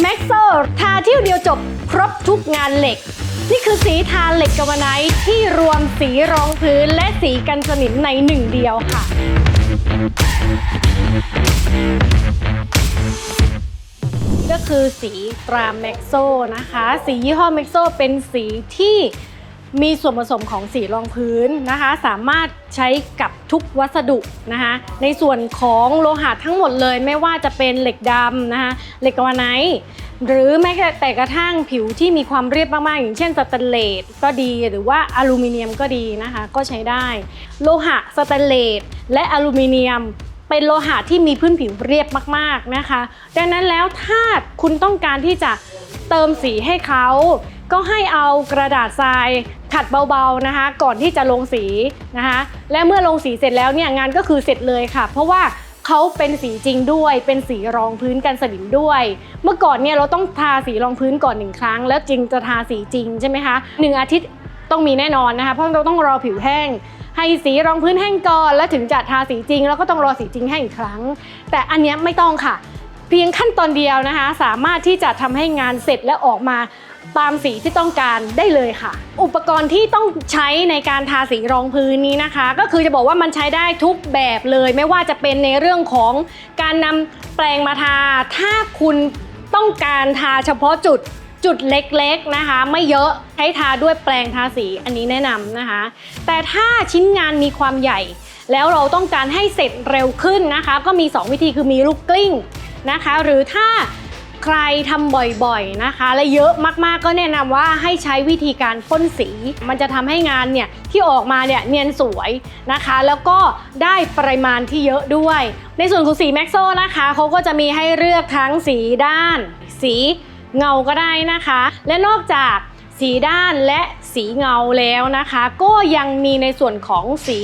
แม็กโซทาเที่ยวเดียวจบครบทุกงานเหล็ก นี่คือสีทาเหล็กกาวไนท์ที่รวมสีรองพื้นและสีกันสนิมในหนึ่งเดียวค่ะ ก็คือสีตราแม็กโซนะคะ สียี่ห้อแม็กโซเป็นสีที่ มีส่วนผสมของสีรองพื้นนะคะ สามารถใช้กับทุกวัสดุนะคะ ในส่วนของโลหะทั้งหมดเลย ไม่ว่าจะเป็นเหล็กดำนะคะเหล็กกาวาไนท์หรือแม้แต่กระทั่งผิวที่มีความเรียบมากๆ อย่างเช่นสแตนเลสก็ดีหรือว่าอลูมิเนียมก็ดีนะคะ ก็ใช้ได้ โลหะสแตนเลสและอลูมิเนียมเป็นโลหะที่มีพื้นผิวเรียบมากๆนะคะ ดังนั้นแล้วถ้าคุณต้องการที่จะเติมสีให้เขา ก็ให้เอากระดาษทรายขัดเบาๆนะคะ ก่อนที่จะลงสีนะคะ และเมื่อลงสีเสร็จแล้วเนี่ยงานก็คือเสร็จเลยค่ะ เพราะว่าเขาเป็นสีจริงด้วย เป็นสีรองพื้นกันสนิมด้วย เมื่อก่อนเนี่ยเราต้องทาสีรองพื้นก่อนหนึ่งครั้ง แล้วจริงจะทาสีจริงใช่ไหมคะหนึ่งอาทิตย์ต้องมีแน่นอนนะคะ เพราะเราต้องรอผิวแห้ง ให้สีรองพื้นแห้งก่อนแล้วถึงจะทาสีจริง แล้วก็ต้องรอสีจริงแห้งอีกครั้ง แต่อันนี้ไม่ต้องค่ะ เพียงขั้นตอนเดียวนะคะ สามารถที่จะทำให้งานเสร็จและออกมาตามสีที่ต้องการได้เลยค่ะ อุปกรณ์ที่ต้องใช้ในการทาสีรองพื้นนี้นะคะ ก็คือจะบอกว่ามันใช้ได้ทุกแบบเลย ไม่ว่าจะเป็นในเรื่องของการนำแปรงมาทา ถ้าคุณต้องการทาเฉพาะจุดจุดเล็กๆนะคะ ไม่เยอะใช้ทาด้วยแปรงทาสีอันนี้แนะนำนะคะ แต่ถ้าชิ้นงานมีความใหญ่ แล้วเราต้องการให้เสร็จเร็วขึ้นนะคะ ก็มี 2 วิธีคือมีลูกกลิ้ง นะคะ หรือถ้าใครทำบ่อยๆนะคะ และเยอะมากๆก็แนะนำว่าให้ใช้วิธีการพ่นสี มันจะทำให้งานเนี่ยที่ออกมาเนี่ยเนียนสวยนะคะ แล้วก็ได้ปริมาณที่เยอะด้วย ในส่วนของสีแม็กโซนะคะเขาก็จะมีให้เลือกทั้งสีด้าน สีเงาก็ได้นะคะ และนอกจากสีด้านและสีเงาแล้วนะคะ ก็ยังมีในส่วนของสี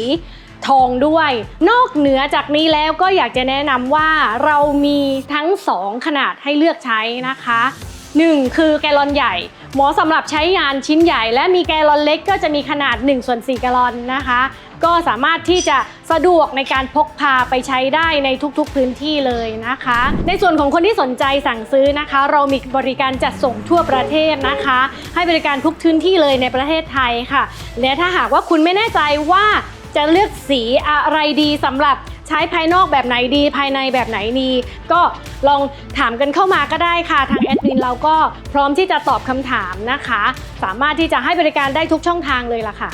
ทองด้วย นอกเหนือจากนี้แล้วก็อยากจะแนะนำว่าเรามีทั้ง 2 ขนาดให้เลือกใช้นะคะ 1 คือแกลลอนใหญ่ หมาะสำหรับใช้งานชิ้นใหญ่ และมีแกลลอนเล็กก็จะมีขนาด1ส่วน4แกลลอนนะคะ ก็สามารถที่จะสะดวกในการพกพาไปใช้ได้ในทุกๆพื้นที่เลยนะคะ ในส่วนของคนที่สนใจสั่งซื้อนะคะ เรามีบริการจัดส่งทั่วประเทศนะคะ ให้บริการทุกพื้นที่เลยในประเทศไทยค่ะ และถ้าหากว่าคุณไม่แน่ใจว่า จะเลือกสีอะไรดีสำหรับใช้ภายนอกแบบไหนดี ภายในแบบไหนดี ก็ลองถามกันเข้ามาก็ได้ค่ะ ทางแอดมินเราก็พร้อมที่จะตอบคำถามนะคะ สามารถที่จะให้บริการได้ทุกช่องทางเลยล่ะค่ะ